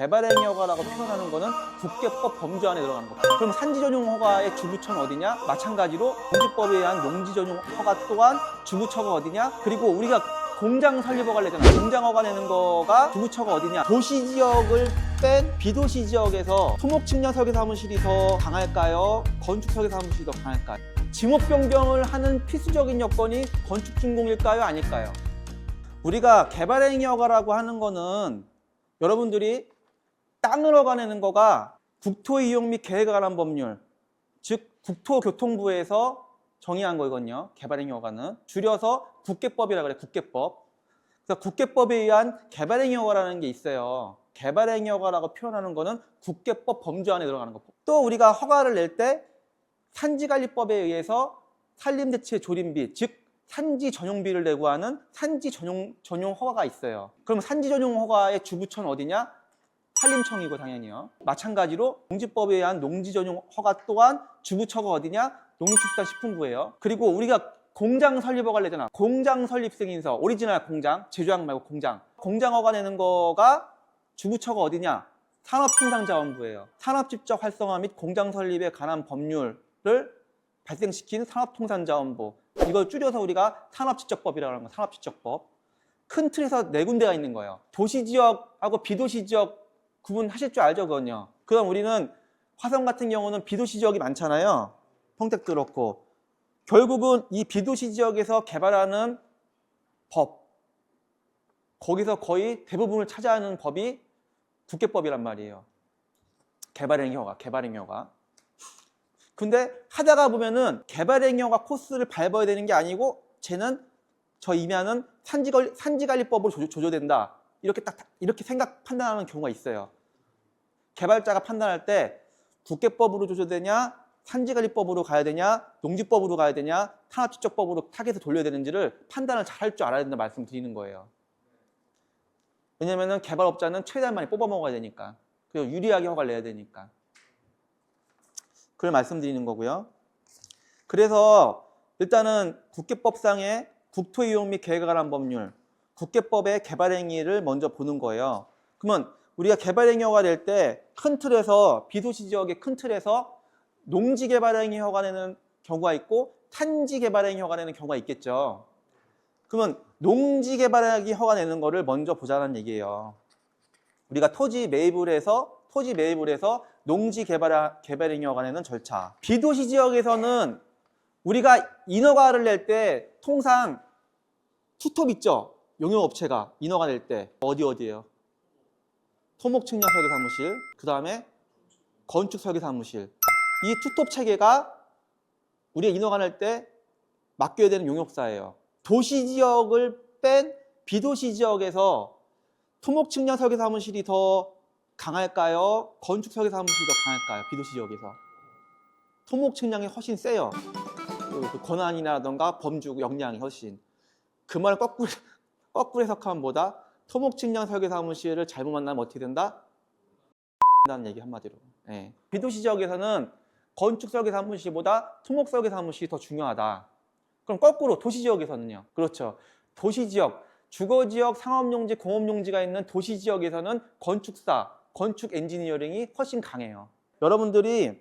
개발행위 허가라고 표현하는 거는 국계법 범주 안에 들어가는 거. 그럼 산지 전용 허가의 주부처는 어디냐? 마찬가지로 농지법에 의한 농지 전용 허가 또한 주부처가 어디냐? 그리고 우리가 공장 설립 허가를 내잖아. 공장 허가 내는 거가 주부처가 어디냐? 도시 지역을 뺀 비도시 지역에서 토목 측량 설계 사무실이 더 강할까요? 건축 설계 사무실이 더 강할까요? 지목 변경을 하는 필수적인 여건이 건축 준공일까요? 아닐까요? 우리가 개발행위 허가라고 하는 거는 여러분들이 땅을 허가내는 거가 국토 이용 및 계획에 관한 법률, 즉 국토교통부에서 정의한 거거든요. 개발행위 허가는 줄여서 국계법이라 그래. 국계법. 그래서 국계법에 의한 개발행위 허가라는 게 있어요. 개발행위 허가라고 표현하는 거는 국계법 범주 안에 들어가는 거. 또 우리가 허가를 낼 때 산지관리법에 의해서 산림대체 조림비, 즉 산지 전용비를 내고 하는 산지 전용 전용 허가가 있어요. 그럼 산지 전용 허가의 주부처는 어디냐? 산림청이고 당연히요. 마찬가지로 농지법에 의한 농지 전용 허가 또한 주부처가 어디냐? 농림축산식품부예요. 그리고 우리가 공장 설립 허가를 내잖아. 공장 설립 승인서, 오리지널 공장, 제조약 말고 공장. 공장 허가 내는 거가 주부처가 어디냐? 산업통상자원부예요. 산업집적 활성화 및 공장 설립에 관한 법률을 발생시킨 산업통상자원부. 이걸 줄여서 우리가 산업지적법이라고 하는 거, 산업지적법. 큰 틀에서 네 군데가 있는 거예요. 도시지역하고 비도시지역 구분하실 줄 알죠, 그건요. 그럼 우리는 화성 같은 경우는 비도시 지역이 많잖아요. 평택도 그렇고. 결국은 이 비도시 지역에서 개발하는 법, 거기서 거의 대부분을 차지하는 법이 국계법이란 말이에요. 개발행위허가, 개발행위허가. 근데 하다가 보면은 개발행위허가 코스를 밟아야 되는 게 아니고 쟤는 저 임야는 산지관리, 산지관리법으로 조조, 조조된다. 이렇게 딱 이렇게 생각 판단하는 경우가 있어요. 개발자가 판단할 때 국계법으로 조조되냐, 산지관리법으로 가야 되냐, 농지법으로 가야 되냐, 탄압지적법으로 타겟을 돌려야 되는지를 판단을 잘 할 줄 알아야 된다 말씀 드리는 거예요. 왜냐면은 개발업자는 최대한 많이 뽑아 먹어야 되니까. 그리고 유리하게 허가를 내야 되니까. 그걸 말씀드리는 거고요. 그래서 일단은 국계법상의 국토이용 및 계획에 관한 법률, 국계법의 개발행위를 먼저 보는 거예요. 그러면 우리가 개발행위 허가 낼 때 큰 틀에서 비도시 지역의 큰 틀에서 농지 개발행위 허가 내는 경우가 있고 탄지 개발행위 허가 내는 경우가 있겠죠. 그러면 농지 개발행위 허가 내는 거를 먼저 보자는 얘기예요. 우리가 토지 매입을 해서 토지 매입을 해서 농지 개발 개발행위 허가 내는 절차. 비도시 지역에서는 우리가 인허가를 낼 때 통상 투톱 있죠? 용역업체가 인허가 낼때 어디 어디예요? 토목측량 설계 사무실, 그 다음에 건축 설계 사무실. 이 투톱 체계가 우리가 인허가 낼 때 맡겨야 되는 용역사예요. 도시 지역을 뺀 비도시 지역에서 토목 측량 설계 사무실이 더 강할까요? 건축 설계 사무실이 더 강할까요? 비도시 지역에서. 토목 측량이 훨씬 세요. 그- 그 권한이라던가 범주 역량이 훨씬. 그 말을 거꾸로, 거꾸로 해석하면 뭐다? 토목 측량 설계 사무실을 잘못 만나면 어떻게 된다? 다는 얘기 한마디로. 예. 비도시 지역에서는 건축 설계 사무실보다 토목 설계 사무실이 더 중요하다. 그럼 거꾸로 도시 지역에서는요. 그렇죠. 도시 지역, 주거 지역, 상업 용지, 공업 용지가 있는 도시 지역에서는 건축사, 건축 엔지니어링이 훨씬 강해요. 여러분들이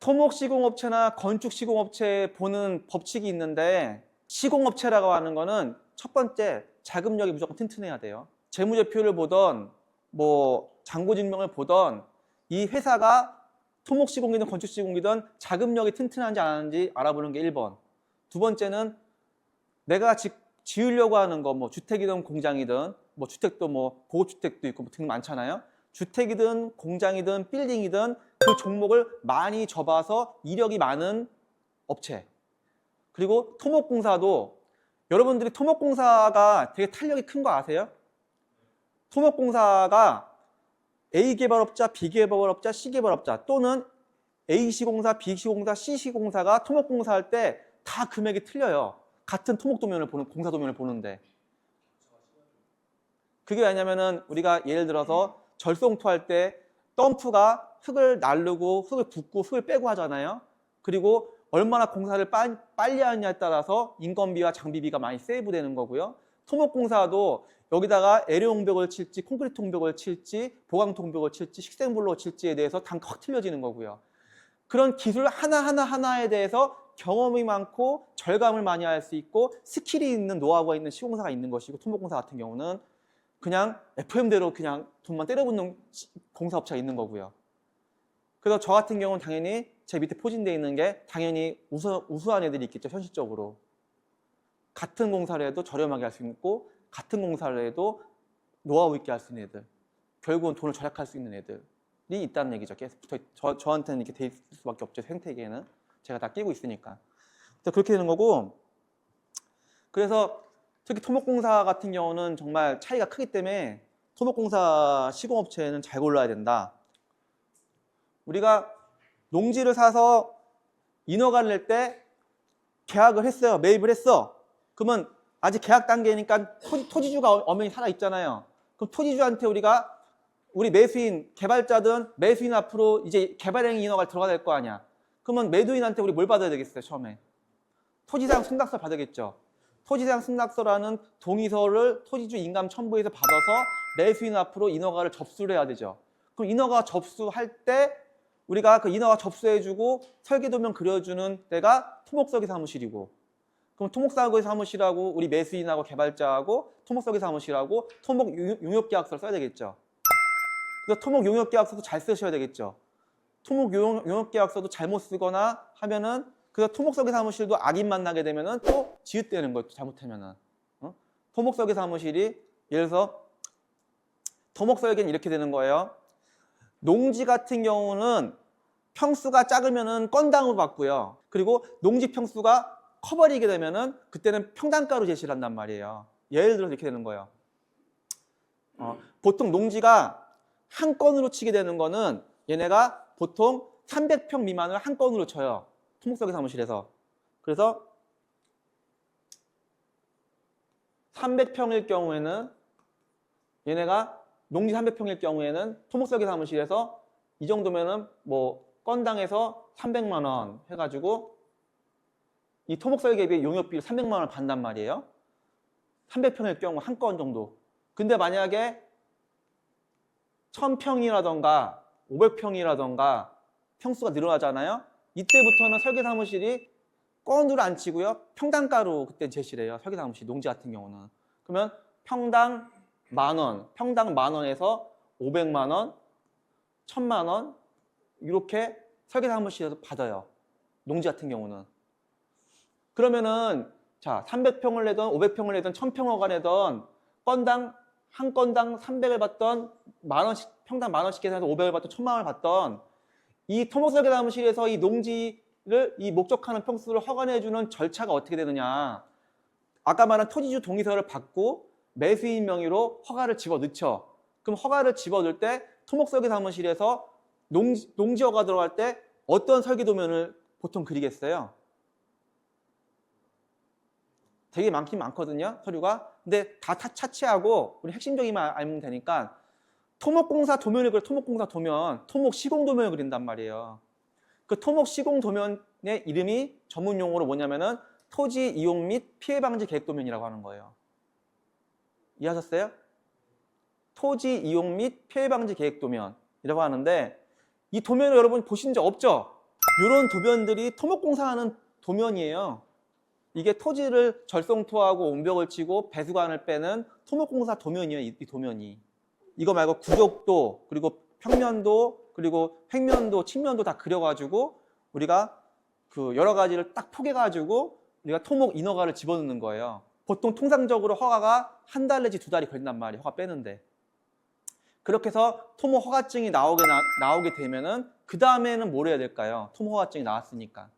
토목 시공업체나 건축 시공업체 보는 법칙이 있는데 시공업체라고 하는 거는 첫 번째 자금력이 무조건 튼튼해야 돼요. 재무제표를 보던 뭐 잔고증명을 보던 이 회사가 토목 시공이든 건축 시공이든 자금력이 튼튼한지 안 하는지 알아보는 게 1번. 두 번째는 내가 지, 지으려고 하는 거 뭐 주택이든 공장이든 뭐 주택도 뭐 고급 주택도 있고 뭐 등등 많잖아요. 주택이든 공장이든 빌딩이든 그 종목을 많이 접어서 이력이 많은 업체. 그리고 토목공사도 여러분들이 토목공사가 되게 탄력이 큰 거 아세요? 토목공사가 A 개발업자, B 개발업자, C 개발업자 또는 A 시공사, B 시공사, C 시공사가 토목공사 할 때 다 금액이 틀려요. 같은 토목 도면을 보는 공사 도면을 보는데 그게 왜냐면은 우리가 예를 들어서 절송토 할 때 덤프가 흙을 날르고 흙을 붓고 흙을 빼고 하잖아요. 그리고 얼마나 공사를 빠- 빨리 하느냐에 따라서 인건비와 장비비가 많이 세이브되는 거고요. 토목공사도 여기다가 애료홍벽을 칠지 콘크리트 홍벽을 칠지 보강 통벽을 칠지 식생블로 칠지에 대해서 단가 확 틀려지는 거고요. 그런 기술 하나하나 하나에 대해서 경험이 많고 절감을 많이 할 수 있고 스킬이 있는 노하우가 있는 시공사가 있는 것이고 토목공사 같은 경우는 그냥 FM대로 그냥 돈만 때려붓는 시- 공사업체가 있는 거고요. 그래서 저 같은 경우는 당연히 제 밑에 포진되어 있는 게 당연히 우수, 우수한 애들이 있겠죠, 현실적으로. 같은 공사를 해도 저렴하게 할 수 있고 같은 공사를 해도 노하우 있게 할 수 있는 애들. 결국은 돈을 절약할 수 있는 애들이 있다는 얘기죠. 계속 붙어 있- 저, 저한테는 이렇게 돼 있을 수밖에 없죠. 생태계에는. 제가 다 끼고 있으니까. 그렇게 되는 거고 그래서 특히 토목공사 같은 경우는 정말 차이가 크기 때문에 토목공사 시공업체는 잘 골라야 된다. 우리가 농지를 사서 인허가를 낼 때 계약을 했어요. 매입을 했어. 그러면 아직 계약 단계니까 토지, 주가 엄연히 살아 있잖아요. 그럼 토지주한테 우리가 우리 매수인 개발자든 매수인 앞으로 이제 개발행 인허가 들어가야 될 거 아니야. 그러면 매도인한테 우리 뭘 받아야 되겠어요, 처음에? 토지사용 승낙서 받아야겠죠. 토지사용 승낙서라는 동의서를 토지주 인감 첨부해서 받아서 매수인 앞으로 인허가를 접수를 해야 되죠. 그럼 인허가 접수할 때 우리가 그 인허가 접수해주고 설계도면 그려주는 데가 토목설계 사무실이고 그럼 토목설계 사무실하고 우리 매수인하고 개발자하고 토목설계 사무실하고 토목 용- 용역계약서를 써야 되겠죠. 그래서 토목 용역계약서도 잘 쓰셔야 되겠죠. 토목 용역, 용역계약서도 잘못 쓰거나 하면은 그래서 토목설계 사무실도 악인 만나게 되면은 또 지읒되는. 또 잘못하면은 어? 토목설계 사무실이 예를 들어서 토목설계는 이렇게 되는 거예요. 농지 같은 경우는 평수가 작으면은 건당으로 받고요. 그리고 농지 평수가 커버리게 되면은 그때는 평당가로 제시를 한단 말이에요. 예를 들어서 이렇게 되는 거예요. 어, 보통 농지가 한 건으로 치게 되는 거는 얘네가 보통 300평 미만을 한 건으로 쳐요. 토목설계 사무실에서. 그래서 300평일 경우에는 얘네가 농지 300평일 경우에는 토목설계 사무실에서 이 정도면은 뭐 건당에서 300만 원 해가지고 이 토목설계비 용역비를 300만 원을 받단 말이에요. 300평일 경우 한 건 정도. 근데 만약에 1000평이라던가 500평이라던가 평수가 늘어나잖아요. 이때부터는 설계 사무실이 건으로 안 치고요. 평당가로 그때 제시를 해요. 설계 사무실 농지 같은 경우는. 그러면 평당 만 원, 평당 만 원에서 500만 원, 1000만 원 이렇게 설계 사무실에서 받아요. 농지 같은 경우는. 그러면은 자, 300평을 내던 500평을 내던 1000평어가 내던 건당 한 건당 300을 받던 만 원씩 평당 만 원씩 계산해서 500을 받던 1000만 원을 받던 이 토목 설계 사무실에서 이 농지를 이 목적하는 평수를 허가해 주는 절차가 어떻게 되느냐? 아까 말한 토지주 동의서를 받고 매수인 명의로 허가를 집어넣죠. 그럼 허가를 집어넣을 때 토목설계 사무실에서 농지, 농지 허가 들어갈 때 어떤 설계도면을 보통 그리겠어요? 되게 많긴 많거든요, 서류가. 근데 다 타- 차치하고 우리 핵심적인만 알면 되니까 토목공사 도면을 그려 토목공사 도면, 토목 시공 도면을 그린단 말이에요. 그 토목 시공 도면의 이름이 전문 용어로 뭐냐면은 토지 이용 및 피해 방지 계획 도면이라고 하는 거예요. 이해하셨어요? 토지 이용 및 피해 방지 계획 도면이라고 하는데 이 도면을 여러분 보신 적 없죠? 이런 도면들이 토목공사하는 도면이에요. 이게 토지를 절성토하고 옹벽을 치고 배수관을 빼는 토목공사 도면이에요. 이, 이 도면이. 이거 말고 구족도 그리고 평면도 그리고 횡면도 측면도 다 그려가지고 우리가 그 여러 가지를 딱 포개가지고 우리가 토목 인허가를 집어넣는 거예요. 보통 통상적으로 허가가 한 달 내지 두 달이 걸린단 말이에요. 허가 빼는데. 그렇게 해서 토목 허가증이 나오게 나, 오게 되면은 그 다음에는 뭘 해야 될까요? 토목 허가증이 나왔으니까.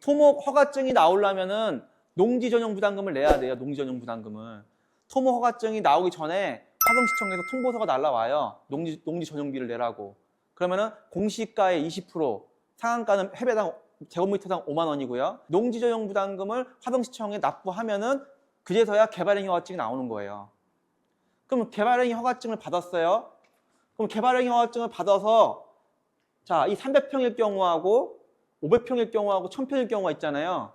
토목 허가증이 나오려면은 농지 전용 부담금을 내야 돼요. 농지 전용 부담금을. 토목 허가증이 나오기 전에 화성시청에서 통보서가 날라와요. 농지, 농지 전용비를 내라고. 그러면은 공시가의 20% 상한가는 해배당 제곱미터당 5만 원이고요. 농지 전용 부담금을 화성시청에 납부하면은 그제서야 개발행위 허가증이 나오는 거예요. 그럼 개발행위 허가증을 받았어요. 그럼 개발행위 허가증을 받아서 자, 이 300평일 경우하고 500평일 경우하고 1000평일 경우가 있잖아요.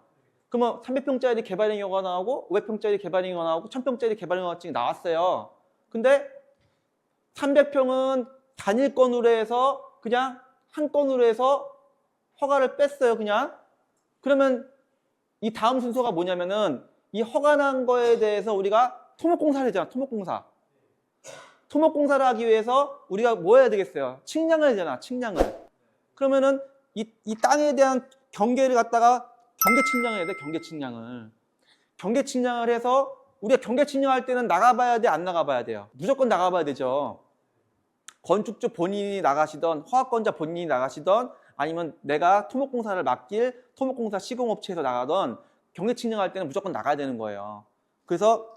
그러면 300평짜리 개발행위 허가 나오고 500평짜리 개발행위 허가 나오고 1000평짜리 개발행위 허가증이 나왔어요. 근데 300평은 단일 건으로 해서 그냥 한 건으로 해서 허가를 뺐어요, 그냥. 그러면 이 다음 순서가 뭐냐면은 이 허가난 거에 대해서 우리가 토목공사를 하잖아, 토목공사. 토목공사를 하기 위해서 우리가 뭐 해야 되겠어요? 측량을 해야 되잖아, 측량을. 그러면은 이, 이 땅에 대한 경계를 갖다가 경계 측량을 해야 돼, 경계 측량을. 경계 측량을 해서 우리가 경계 측량할 때는 나가봐야 돼, 안 나가봐야 돼요? 무조건 나가봐야 되죠. 건축주 본인이 나가시던 허가권자 본인이 나가시던 아니면 내가 토목공사를 맡길 토목공사 시공업체에서 나가던 경계 측량할 때는 무조건 나가야 되는 거예요. 그래서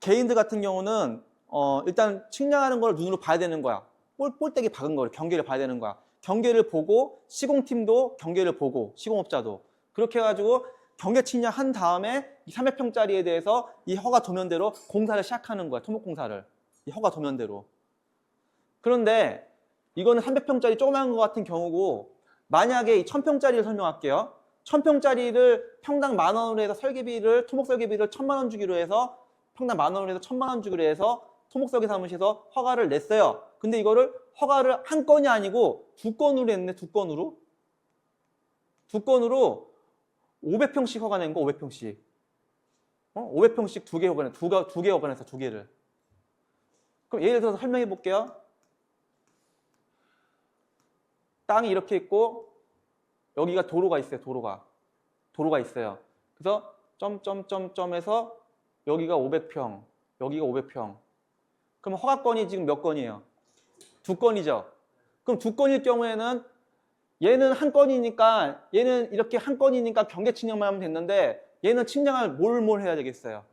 개인들 같은 경우는 어, 일단 측량하는 걸 눈으로 봐야 되는 거야. 볼, 볼때기 박은 거를 경계를 봐야 되는 거야. 경계를 보고 시공팀도 경계를 보고 시공업자도 그렇게 해가지고 경계 측량한 다음에 이 300평짜리에 대해서 이 허가 도면대로 공사를 시작하는 거야. 토목공사를 이 허가 도면대로. 그런데 이거는 300평짜리 조그마한 것 같은 경우고 만약에 이 1000평짜리를 설명할게요. 1000평짜리를 평당 만 원으로 해서 설계비를 토목 설계비를 1000만 원 주기로 해서 평당 만 원으로 해서 1000만 원 주기로 해서 토목 설계 사무실에서 허가를 냈어요. 근데 이거를 허가를 한 건이 아니고 두 건으로 했네. 두 건으로. 두 건으로 500평씩 허가 낸 거 500평씩. 어? 500평씩 두 개 허가 냈, 두, 두개 허가 냈어. 두 개를. 그럼 예를 들어서 설명해 볼게요. 땅이 이렇게 있고 여기가 도로가 있어요. 도로가 도로가 있어요. 그래서 점점점점에서 여기가 500평, 여기가 500평. 그럼 허가건이 지금 몇 건이에요? 두 건이죠. 그럼 두 건일 경우에는 얘는 한 건이니까 얘는 이렇게 한 건이니까 경계 측량만 하면 됐는데 얘는 측량을 뭘 뭘 해야 되겠어요?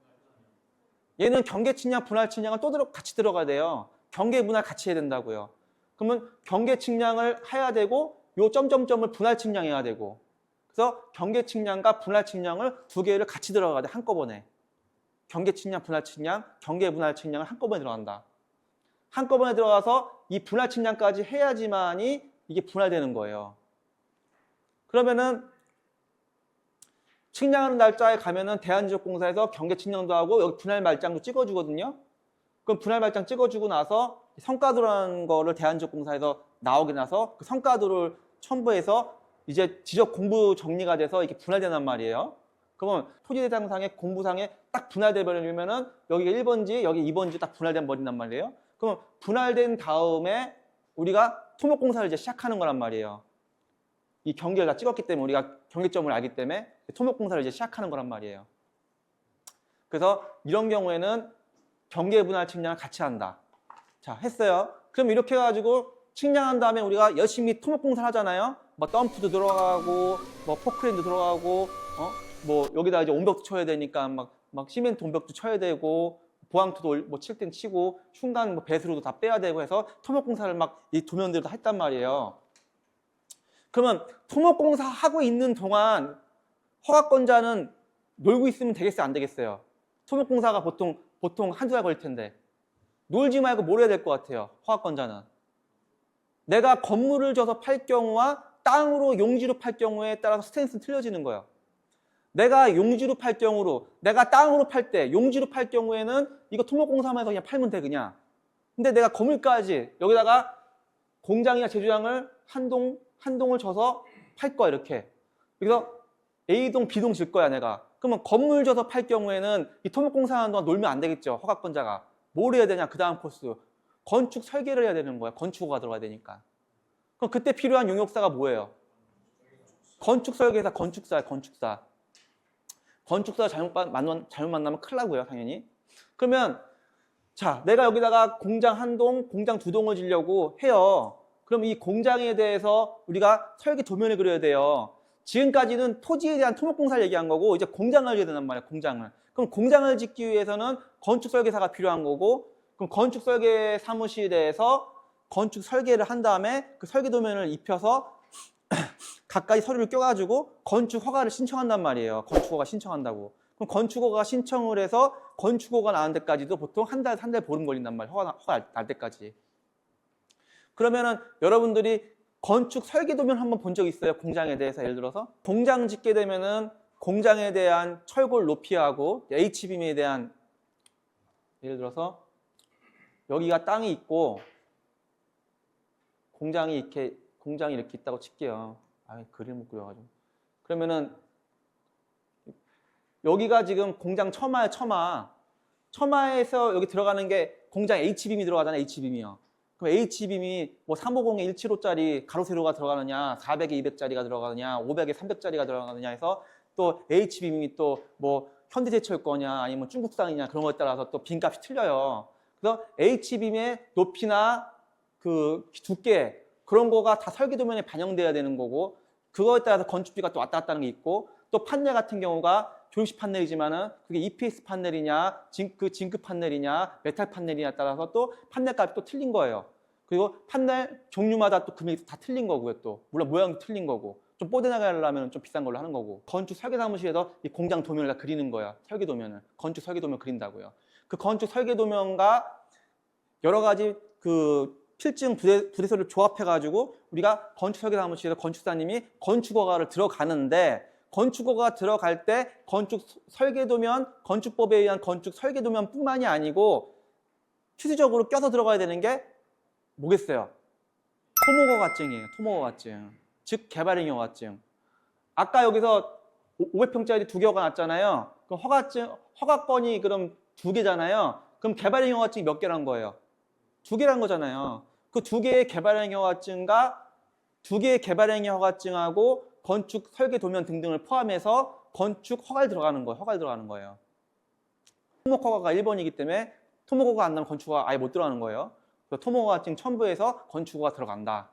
얘는 경계 측량, 분할 측량을 또 들어, 같이 들어가야 돼요. 경계 분할 같이 해야 된다고요. 그러면 경계 측량을 해야 되고 요 점점점을 분할 측량해야 되고 그래서 경계 측량과 분할 측량을 두 개를 같이 들어가야 돼 한꺼번에 경계 측량, 분할 측량, 경계 분할 측량을 한꺼번에 들어간다. 한꺼번에 들어가서 이 분할 측량까지 해야지만이 이게 분할되는 거예요. 그러면은 측량하는 날짜에 가면은 대한지적공사에서 경계 측량도 하고 여기 분할 말장도 찍어주거든요. 그럼 분할 말장 찍어주고 나서 성과도라는 거를 대한지적공사에서 나오게 나서 그 성과도를 첨부해서 이제 지적 공부 정리가 돼서 이렇게 분할된단 말이에요. 그러면 토지대장상의 공부상에 딱 분할돼 버리면은 여기가 1번지, 여기 2번지 딱 분할된 버린단 말이에요. 그럼 분할된 다음에 우리가 토목 공사를 이제 시작하는 거란 말이에요. 이 경계를 다 찍었기 때문에 우리가 경계점을 알기 때문에 토목 공사를 이제 시작하는 거란 말이에요. 그래서 이런 경우에는 경계 분할 측량을 같이 한다. 자, 했어요. 그럼 이렇게 해 가지고 측량한 다음에 우리가 열심히 토목공사를 하잖아요. 뭐 덤프도 들어가고, 뭐 포크레인도 들어가고, 어? 뭐 여기다 이제 온벽도 쳐야 되니까 막, 막 시멘트 온벽도 쳐야 되고, 보항토도 뭐 칠 땐 치고, 흉간 뭐 배수로도 다 빼야 되고 해서 토목공사를 막이다 했단 말이에요. 그러면 토목공사 하고 있는 동안 허가권자는 놀고 있으면 되겠어요? 안 되겠어요? 토목공사가 보통, 보통 한두 달 걸릴 텐데. 놀지 말고 뭘 해야 될 것 같아요? 허가권자는. 내가 건물을 져서 팔 경우와 땅으로 용지로 팔 경우에 따라서 스탠스는 틀려지는 거예요. 내가 용지로 팔 경우로, 내가 땅으로 팔 때, 용지로 팔 경우에는 이거 토목공사만 해서 그냥 팔면 돼, 그냥. 근데 내가 건물까지 여기다가 공장이나 제조장을 한 동, 한 동을 져서 팔 거야, 이렇게. 그래서 A동, B동 질 거야, 내가. 그러면 건물 져서 팔 경우에는 이 토목공사 하는 동안 놀면 안 되겠죠, 허가권자가. 뭘 해야 되냐, 그 다음 코스. 건축 설계를 해야 되는 거야, 건축허가 들어가야 되니까. 그럼 그때 필요한 용역사가 뭐예요? 건축 설계사, 건축사, 건축사. 건축사 잘못, 만나면, 잘못 만나면 큰일 나고요, 당연히. 그러면, 자, 내가 여기다가 공장 한 동, 공장 두 동을 지려고 해요. 그럼 이 공장에 대해서 우리가 설계 도면을 그려야 돼요. 지금까지는 토지에 대한 토목공사를 얘기한 거고, 이제 공장을 해야 된단 말이에요, 공장을. 그럼 공장을 짓기 위해서는 건축 설계사가 필요한 거고, 그럼 건축 설계 사무실에서 건축 설계를 한 다음에 그 설계 도면을 입혀서 가까이 서류를 껴가지고 건축 허가를 신청한단 말이에요. 건축 허가 신청한다고. 그럼 건축허가 신청을 해서 건축허가 나는 데까지도 보통 한 달, 한 달 보름 걸린단 말이에요. 허가, 허가 날 때까지. 그러면은 여러분들이 건축 설계 도면 한번 본 적 있어요? 공장에 대해서 예를 들어서 공장 짓게 되면은 공장에 대한 철골 높이하고 H빔에 대한 예를 들어서 여기가 땅이 있고 공장이 이렇게 공장이 이렇게 있다고 칠게요. 아, 그림 못 그려가지고. 그러면은 여기가 지금 공장 처마야 처마. 처마에서 여기 들어가는 게 공장 H빔이 들어가잖아요. H빔이요. 그럼 H빔이 뭐 350에 175짜리 가로 세로가 들어가느냐, 400에 200짜리가 들어가느냐, 500에 300짜리가 들어가느냐 해서 또 H빔이 또 뭐 현대제철 거냐 아니면 중국산이냐 그런 것에 따라서 또 빈값이 틀려요. 그래서 H빔의 높이나 그 두께 그런 거가 다 설계도면에 반영돼야 되는 거고 그거에 따라서 건축비가 또 왔다 갔다 하는 게 있고 또 판넬 같은 경우가 조립식 판넬이지만은 그게 EPS 판넬이냐 징크 징크 판넬이냐 메탈 판넬이냐에 따라서 또 판넬 값이 또 틀린 거예요. 그리고 판넬 종류마다 또 금액이 다 틀린 거고요. 또 물론 모양도 틀린 거고 좀 뽀대나게 하려면 좀 비싼 걸로 하는 거고 건축 설계 사무실에서 이 공장 도면을 다 그리는 거야. 설계 도면을 건축 설계 도면 그린다고요. 그 건축 설계 도면과 여러 가지 그 필증 부대, 부대서를 조합해가지고 우리가 건축 설계 사무실에서 건축사님이 건축허가를 들어가는데 건축허가 들어갈 때 건축 설계도면 건축법에 의한 건축 설계도면뿐만이 아니고 필수적으로 껴서 들어가야 되는 게 뭐겠어요? 토목허가증이에요. 토목허가증. 즉 개발행 허가증. 아까 여기서 500평짜리 두 개가 났잖아요. 그럼 허가증 허가건이 그럼 두 개잖아요. 그럼 개발행 허가증이 몇 개란 거예요? 두 개란 거잖아요. 그 두 개의 개발행 허가증과 두 개의 개발행 허가증하고 건축 설계 도면 등등을 포함해서 건축 허가를 들어가는 거예요. 허가를 들어가는 거예요. 토목 허가가 1번이기 때문에 토목 허가 안 나면 건축 허가 아예 못 들어가는 거예요. 그래서 토목 허가증 첨부해서 건축 허가 들어간다.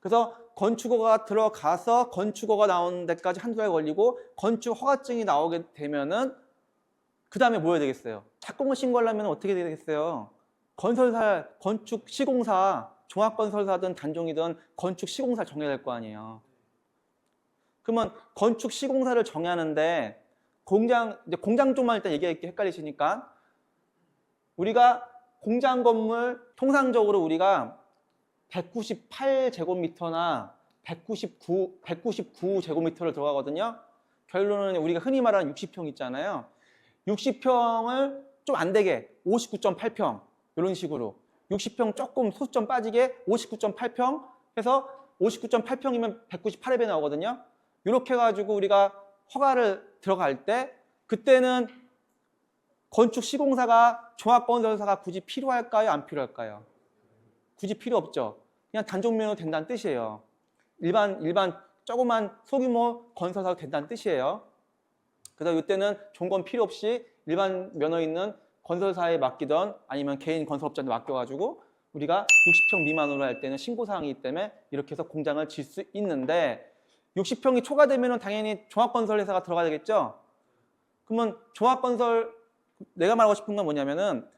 그래서 건축 허가 들어가서 건축 허가 나오는 데까지 한두 달 걸리고 건축 허가증이 나오게 되면은 그 다음에 뭐 해야 되겠어요? 착공을 신고하려면 어떻게 되겠어요? 건설사, 건축 시공사, 종합건설사든 단종이든 건축 시공사 정해야 될 거 아니에요. 그러면 건축 시공사를 정하는데 공장 이제 공장 쪽만 일단 얘기하기 헷갈리시니까 우리가 공장 건물 통상적으로 우리가 198제곱미터나 199 199제곱미터를 들어가거든요. 결론은 우리가 흔히 말하는 60평 있잖아요. 60평을 좀 안 되게 59.8평 이런 식으로 60평 조금 소수점 빠지게 59.8평 해서 59.8평이면 198에 나오거든요. 이렇게 해가지고 우리가 허가를 들어갈 때 그때는 건축 시공사가 종합건설사가 굳이 필요할까요? 안 필요할까요? 굳이 필요 없죠. 그냥 단종면허 된다는 뜻이에요. 일반 일반 조그만 소규모 건설사도 된다는 뜻이에요. 그래서 이때는 종건 필요 없이 일반 면허 있는 건설사에 맡기던 아니면 개인 건설업자한테 맡겨가지고 우리가 60평 미만으로 할 때는 신고사항이기 때문에 이렇게 해서 공장을 질 수 있는데 60평이 초과되면 당연히 종합건설회사가 들어가야 되겠죠? 그러면 종합건설 내가 말하고 싶은 건 뭐냐면은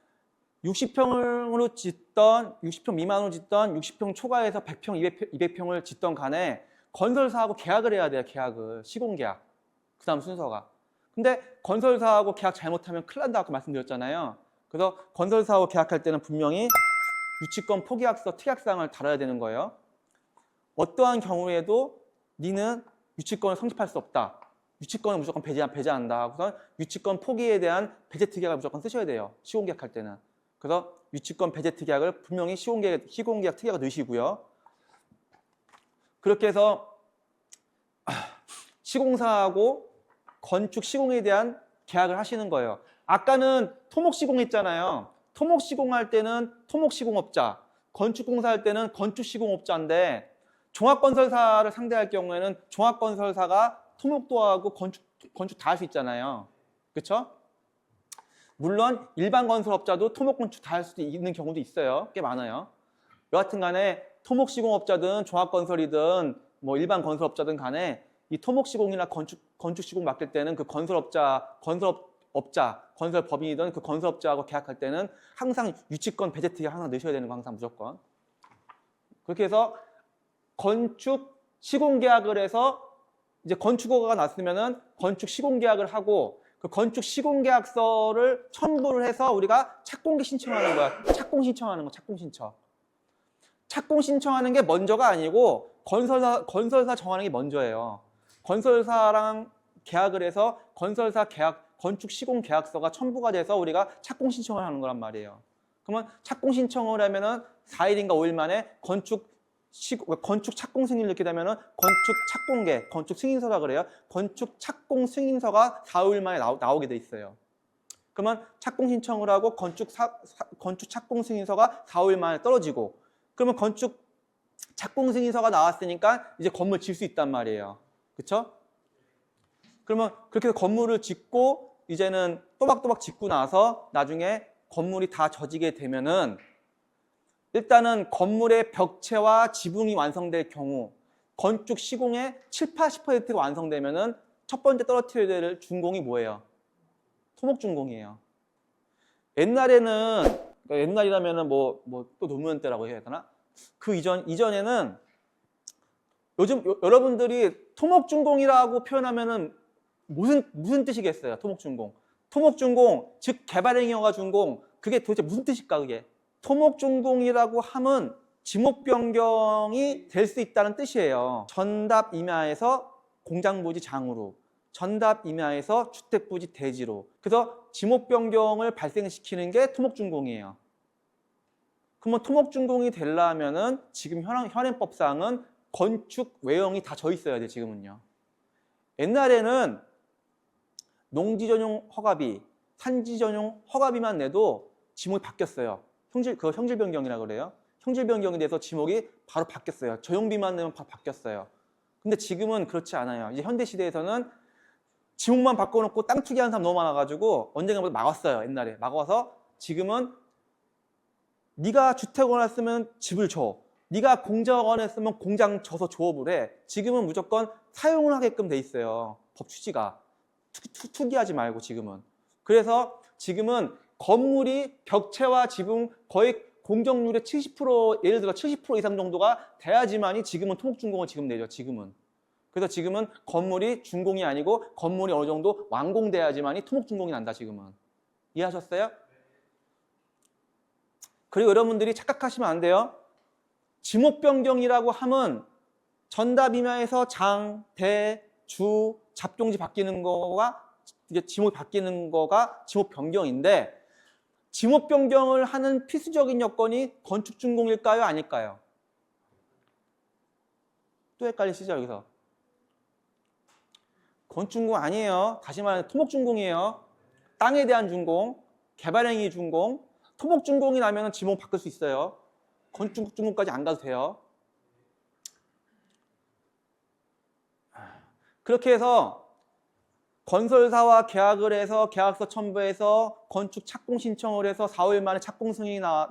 60평으로 짓던 60평 미만으로 짓던 60평 초과해서 100평, 200평, 을 짓던 간에 건설사하고 계약을 해야 돼요. 계약을 시공 계약. 그다음 순서가. 근데 건설사하고 계약 잘못하면 큰일 난다고 아까 말씀드렸잖아요. 그래서 건설사하고 계약할 때는 분명히 유치권 포기약서 특약사항을 달아야 되는 거예요. 어떠한 경우에도 니는 유치권을 성립할 수 없다. 유치권을 무조건 배제, 배제한다. 그래서 유치권 포기에 대한 배제 특약을 무조건 쓰셔야 돼요. 시공계약 할 때는. 그래서 유치권 배제 특약을 분명히 시공계약, 시공계약 특약을 넣으시고요. 그렇게 해서 시공사하고 건축 시공에 대한 계약을 하시는 거예요. 아까는 토목 시공했잖아요. 토목 시공할 때는 토목 시공업자, 건축 공사 할 때는 건축 시공업자인데 종합건설사를 상대할 경우에는 종합건설사가 토목도 하고 건축 건축 다 할 수 있잖아요. 그렇죠? 물론 일반 건설업자도 토목 건축 다 할 수도 있는 경우도 있어요. 꽤 많아요. 여하튼 간에 토목 시공업자든 종합건설이든 뭐 일반 건설업자든 간에 이 토목 시공이나 건축 건축 시공 맡길 때는 그 건설업자 건설업자 건설법인이든 그 건설업자하고 계약할 때는 항상 유치권 배제 특약 항상 넣으셔야 되는 거 항상 무조건 그렇게 해서 건축 시공 계약을 해서 이제 건축허가가 났으면은 건축 시공 계약을 하고 그 건축 시공 계약서를 첨부를 해서 우리가 착공기 신청하는 거야. 착공 신청하는 거, 착공 신청. 착공 신청하는 게 먼저가 아니고 건설사 건설사 정하는 게 먼저예요. 건설사랑 계약을 해서 건설사 계약 건축 시공 계약서가 첨부가 돼서 우리가 착공 신청을 하는 거란 말이에요. 그러면 착공 신청을 하면은 4일인가 5일 만에 건축 시, 건축 착공 승인을 넣게 되면은 건축 착공계, 건축 승인서라 그래요. 건축 착공 승인서가 4, 5일 만에 나오, 나오게 돼 있어요. 그러면 착공 신청을 하고 건축 사, 사- 건축 착공 승인서가 4, 5일 만에 떨어지고 그러면 건축 착공 승인서가 나왔으니까 이제 건물 질 수 있단 말이에요. 그렇죠? 그러면 그렇게 건물을 짓고 이제는 또박또박 짓고 나서 나중에 건물이 다 젖이게 되면은 일단은 건물의 벽체와 지붕이 완성될 경우 건축 시공의 7, 80%가 완성되면은 첫 번째 떨어뜨려야 될 준공이 뭐예요? 토목 준공이에요. 옛날에는 그러니까 옛날이라면은 뭐 뭐 또 노무현 때라고 해야 되나? 그 이전 이전에는 요즘 요- 여러분들이 토목준공이라고 표현하면은 무슨 무슨 뜻이겠어요? 토목준공. 토목준공 즉 개발행위허가 준공 그게 도대체 무슨 뜻일까 그게? 토목준공이라고 함은 지목 변경이 될 수 있다는 뜻이에요. 전답 임야에서 공장부지 장으로, 전답 임야에서 주택부지 대지로. 그래서 지목 변경을 발생시키는 게 토목준공이에요. 그러면 토목준공이 되려면은 지금 현, 현행법상은 건축 외형이 다 져 있어야 돼 지금은요. 옛날에는 농지 전용 허가비, 산지 전용 허가비만 내도 지목이 바뀌었어요. 형질 그 형질 변경이라 그래요. 형질 변경이 돼서 지목이 바로 바뀌었어요. 저용비만 내면 바로 바뀌었어요. 근데 지금은 그렇지 않아요. 이제 현대 시대에서는 지목만 바꿔놓고 땅 투기하는 사람 너무 많아가지고 언젠가부터 막았어요. 옛날에 막아서 지금은 네가 주택을 했으면 집을 줘. 네가 공장을 했으면 공장 줘서 조업을 해. 지금은 무조건 사용을 하게끔 돼 있어요. 법 취지가 투, 투, 투 기하지 말고 지금은. 그래서 지금은 건물이 벽체와 지붕 거의 공정률의 70% 예를 들어 70% 이상 정도가 돼야지만이 지금은 토목준공을 지금 내죠. 지금은. 그래서 지금은 건물이 준공이 아니고 건물이 어느 정도 완공돼야지만이 토목준공이 난다. 지금은. 이해하셨어요? 그리고 여러분들이 착각하시면 안 돼요. 지목 변경이라고 함은 전답 임야에서 장, 대, 주, 잡종지 바뀌는 거가 이제 지목이 바뀌는 거가 지목 변경인데 지목 변경을 하는 필수적인 여건이 건축 준공일까요? 아닐까요? 또 헷갈리시죠 여기서? 건축 준공 아니에요. 다시 말해 토목 준공이에요. 땅에 대한 준공, 개발행위 준공, 토목 준공이 나면 지목 바꿀 수 있어요. 건축 준공까지 안 가도 돼요. 그렇게 해서 건설사와 계약을 해서 계약서 첨부해서 건축 착공 신청을 해서 4, 5일 만에 착공 승인이 나,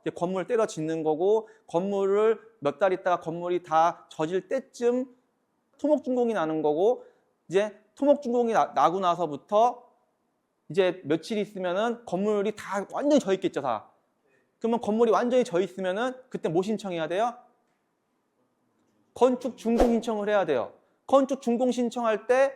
이제 건물을 때려 짓는 거고 건물을 몇 달 있다가 건물이 다 젖을 때쯤 토목 준공이 나는 거고 이제 토목 준공이 나, 나고 나서부터 이제 며칠 있으면은 건물이 다 완전히 져 있겠죠 다. 그러면 건물이 완전히 져 있으면은 그때 뭐 신청해야 돼요? 건축 준공 신청을 해야 돼요. 건축 준공 신청할 때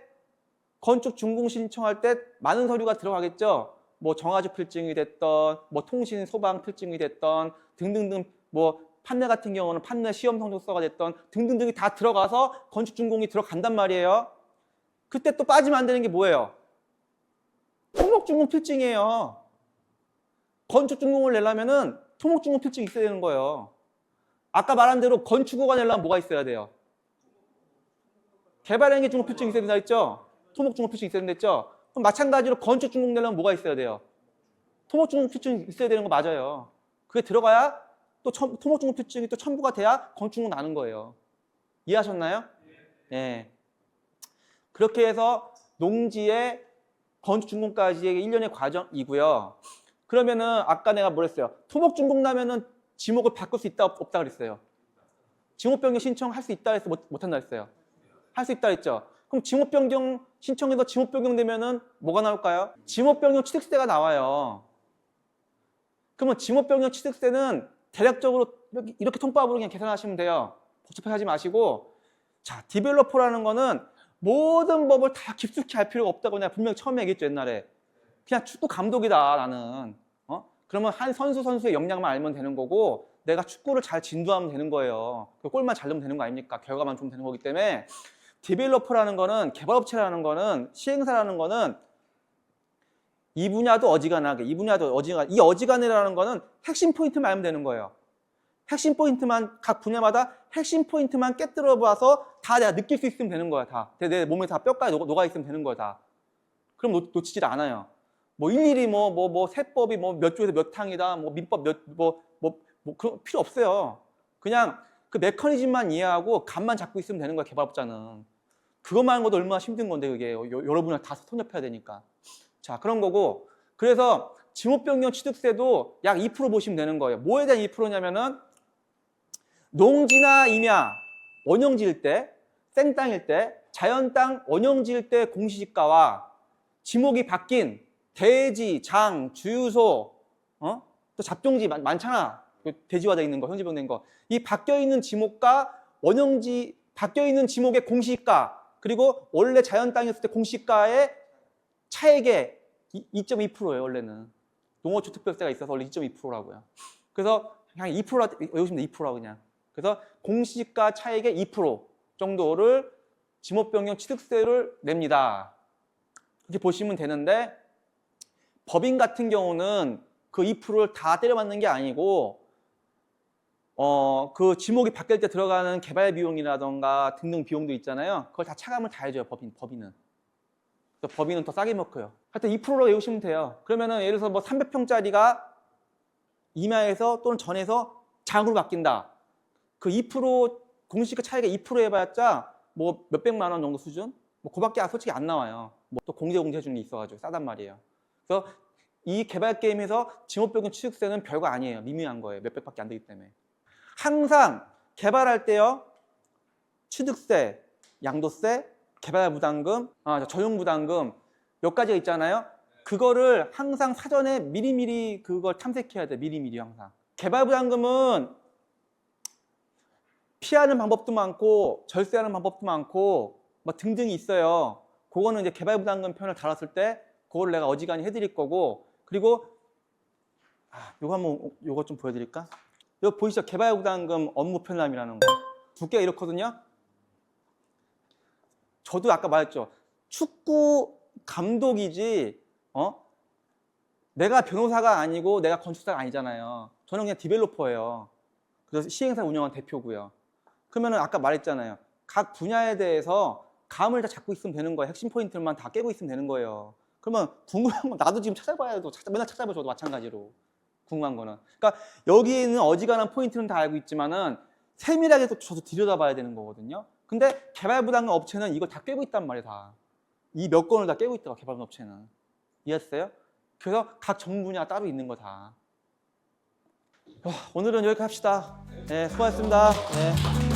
건축 준공 신청할 때 많은 서류가 들어가겠죠. 뭐 정화주 필증이 됐던 뭐 통신 소방 필증이 됐던 등등등 뭐 판례 같은 경우는 판례 시험 성적서가 됐던 등등등이 다 들어가서 건축 준공이 들어간단 말이에요. 그때 또 빠지면 안 되는 게 뭐예요? 토목 준공 필증이에요. 건축 준공을 내려면은 토목 준공 필증이 있어야 되는 거예요. 아까 말한 대로 건축허가 내려면 뭐가 있어야 돼요? 개발행위 준공 필증이 있어야 된다 했죠? 토목 준공 필증이 있어야 된다 했죠? 그럼 마찬가지로 건축 준공 내려면 뭐가 있어야 돼요? 토목 준공 필증이 있어야 되는 거 맞아요. 그게 들어가야 또 첨- 토목 준공 필증이 또 첨부가 돼야 건축 준공 나는 거예요. 이해하셨나요? 네. 그렇게 해서 농지의 건축 준공까지의 일련의 과정이고요. 그러면은 아까 내가 뭐랬어요? 토목 준공 나면은 지목을 바꿀 수 있다 없- 없다 그랬어요. 지목 변경 신청할 수 있다 해서 못, 못 한다 했어요. 할 수 있다 했죠. 그럼 지목 변경 신청해서 지목 변경 되면은 뭐가 나올까요? 지목 변경 취득세가 나와요. 그러면 지목 변경 취득세는 대략적으로 이렇게, 통밥으로 그냥 계산하시면 돼요. 복잡하게 하지 마시고 자 디벨로퍼라는 거는 모든 법을 다 깊숙이 알 필요가 없다고 내가 분명히 처음에 얘기했죠 옛날에 그냥 축구 감독이다 나는 어 그러면 한 선수 선수의 역량만 알면 되는 거고 내가 축구를 잘 진두하면 되는 거예요 그 골만 잘 넣으면 되는 거 아닙니까 결과만 좋으면 되는 거기 때문에 디벨로퍼라는 거는 개발업체라는 거는 시행사라는 거는 이 분야도 어지간하게, 이 분야도 어지간, 이 어지간해라는 거는 핵심 포인트만 알면 되는 거예요. 핵심 포인트만 각 분야마다 핵심 포인트만 깨뜨려 봐서 다 내가 느낄 수 있으면 되는 거야 다. 내, 내 몸에 다 뼈까지 녹아, 있으면 되는 거야 다. 그럼 놓, 놓치질 않아요. 뭐 일일이 뭐 뭐 뭐 세법이 뭐 몇 조에서 몇 항이다, 뭐 민법 몇뭐뭐 뭐 그런 필요 없어요. 그냥 그 메커니즘만 이해하고 감만 잡고 있으면 되는 거야 개발업자는. 그것만 하는 것도 얼마나 힘든 건데 그게 여- 여러분을 다 손잡혀야 되니까. 자 그런 거고 그래서 지목변경 취득세도 약 2% 보시면 되는 거예요. 뭐에 대한 2%냐면은 농지나 임야 원형지일 때 생땅일 때 자연 땅 원형지일 때 공시지가와 지목이 바뀐 대지, 장, 주유소, 어? 또 잡종지 많, 많잖아. 그 대지화 돼 있는 거, 현지병된 거. 이 바뀌어 있는 지목과 원형지 바뀌어 있는 지목의 공시가 그리고 원래 자연 땅이었을 때 공시가의 차액의 2.2%예요, 원래는. 농어주특별세가 있어서 원래 2.2%라고요. 그래서 그냥 2%라 외우시면 돼, 2%라 그냥. 그래서 공시지가 차액의 2% 정도를 지목변경 취득세를 냅니다. 이렇게 보시면 되는데 법인 같은 경우는 그 2%를 다 때려 맞는 게 아니고 어, 그 지목이 바뀔 때 들어가는 개발 비용이라던가 등등 비용도 있잖아요. 그걸 다 차감을 다 해줘요, 법인, 법인은. 법인은 더 싸게 먹고요. 하여튼 2%로 외우시면 돼요. 그러면은 예를 들어서 뭐 300평짜리가 임야에서 또는 전에서 장으로 바뀐다. 그 2% 공시가 차이가 2% 해봤자 뭐 몇백만 원 정도 수준? 뭐 그밖에 솔직히 안 나와요. 뭐 또 공제 공제 해주는 게 있어가지고 싸단 말이에요. 그래서 이 개발 게임에서 지목적인 취득세는 별거 아니에요. 미미한 거예요. 몇 백밖에 안 되기 때문에. 항상 개발할 때요. 취득세, 양도세, 개발 부담금, 아, 전용 부담금 몇 가지가 있잖아요. 그거를 항상 사전에 미리미리 그걸 탐색해야 돼. 미리미리 항상. 개발 부담금은 피하는 방법도 많고 절세하는 방법도 많고 뭐 등등이 있어요. 그거는 이제 개발 부담금 편을 다뤘을 때 그걸 내가 어지간히 해드릴 거고 그리고 아, 요거 한번 요거 좀 보여드릴까? 이거 보이시죠? 개발 부담금 업무 편람이라는 거 두께가 이렇거든요. 저도 아까 말했죠. 축구 감독이지 어? 내가 변호사가 아니고 내가 건축사가 아니잖아요. 저는 그냥 디벨로퍼예요. 그래서 시행사 운영한 대표고요. 그러면은 아까 말했잖아요. 각 분야에 대해서 감을 다 잡고 있으면 되는 거예요. 핵심 포인트만 다 깨고 있으면 되는 거예요. 그러면 궁금한 건 나도 지금 찾아봐야 돼. 찾아, 맨날 찾아봐 저도 마찬가지로. 궁금한 거는. 그러니까 여기에 있는 어지간한 포인트는 다 알고 있지만은 세밀하게 또 저도 들여다봐야 되는 거거든요. 근데 개발 부담금 업체는 이걸 다 깨고 있단 말이에요, 다. 이 몇 건을 다 깨고 있다고 개발 부담금 업체는. 이해했어요? 그래서 각 전문 분야 따로 있는 거 다. 와, 오늘은 여기까지 합시다. 네, 수고하셨습니다. 네.